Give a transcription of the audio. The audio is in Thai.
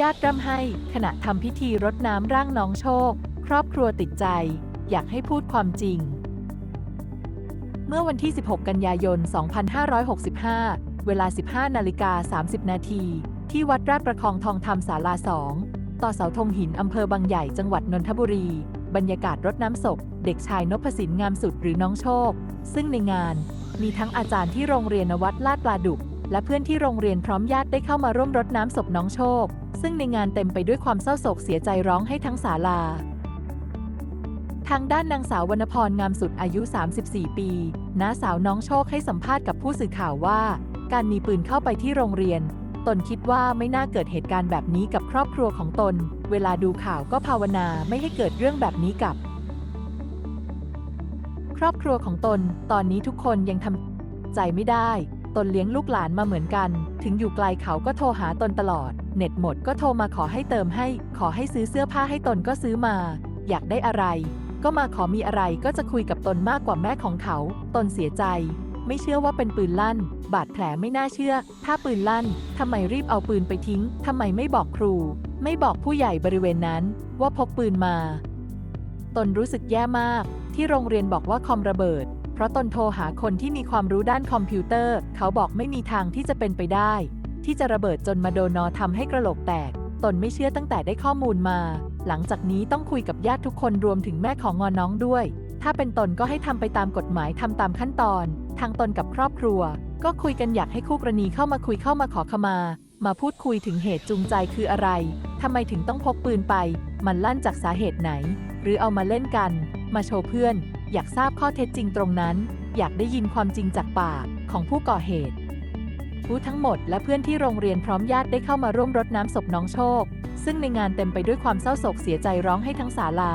ญาติร่ำให้ ขณะทำพิธีรดน้ำร่างน้องโชค ครอบครัวติดใจ อยากให้พูดความจริง เมื่อวันที่ 16 กันยายน 2565 เวลา 15 นาฬิกา 30 นาที ที่วัดราชประคองทองธรรมศาลา2ต่อเสาธงหินอำเภอบางใหญ่จังหวัดนนทบุรี บรรยากาศรดน้ำศพ เด็กชายนพสินงามสุดหรือน้องโชค ซึ่งในงานมีทั้งอาจารย์ที่โรงเรียนนวัดลาดปลาดุก และเพื่อนที่โรงเรียนพร้อมญาติได้เข้ามาร่วมรดน้ำศพน้องโชค ซึ่งในงานเต็มไปด้วยความเศร้าโศกเสียใจร้องให้ทั้งศาลา ทางด้านนางสาววรรณพรงามสุดอายุ 34 ปีน้าสาวน้องโชคให้สัมภาษณ์กับผู้สื่อข่าวว่า การมีปืนเข้าไปที่โรงเรียน ตนคิดว่าไม่น่าเกิดเหตุการณ์แบบนี้กับครอบครัวของตน เวลาดูข่าวก็ภาวนาไม่ให้เกิดเรื่องแบบนี้กับ ครอบครัวของตน ตอนนี้ทุกคนยังทำใจไม่ได้ ตนเลี้ยงลูกหลานมาเหมือนกัน ถึงอยู่ไกลเขาก็โทรหาตนตลอด เน็ตหมดก็โทรมาขอให้เติมให้ ขอให้ซื้อเสื้อผ้าให้ตนก็ซื้อมา อยากได้อะไร ก็มาขอมีอะไรก็จะคุยกับตนมากกว่าแม่ของเขา ตนเสียใจ ไม่เชื่อว่าเป็นปืนลั่น บาดแผลไม่น่าเชื่อ ถ้าปืนลั่นทำไมรีบเอาปืนไปทิ้งทำไมไม่บอกครู ไม่บอกผู้ใหญ่บริเวณนั้น ว่าพกปืนมา ตนรู้สึกแย่มาก ที่โรงเรียนบอกว่าคอมระเบิด เพราะตนโทรหาคนที่มีความรู้ด้านคอมพิวเตอร์ เขาบอกไม่มีทางที่จะเป็นไปได้ ที่จะระเบิดจนมาโดนอทำให้กระโหลกแตก ตนไม่เชื่อตั้งแต่ได้ข้อมูลมา หลังจากนี้ต้องคุยกับญาติทุกคนรวมถึงแม่ของงอน้องด้วย ถ้าเป็นตนก็ให้ทำไปตามกฎหมายทำตามขั้นตอน ทางตนกับครอบครัว ก็คุยกันอยากให้คู่กรณีเข้ามาคุยเข้ามาขอขมา มาพูดคุยถึงเหตุจูงใจคืออะไรทำไมถึงต้องพกปืนไป มันลั่นจากสาเหตุไหน หรือเอามาเล่นกัน มาโชว์เพื่อน อยากทราบข้อเท็จจริงตรงนั้น อยากได้ยินความจริงจากปากของผู้ก่อเหตุ ผู้ทั้งหมดและเพื่อนที่โรงเรียนพร้อมญาติได้เข้ามาร่วมรดน้ำศพน้องโชค ซึ่งในงานเต็มไปด้วยความเศร้าโศกเสียใจร้องให้ทั้งศาลา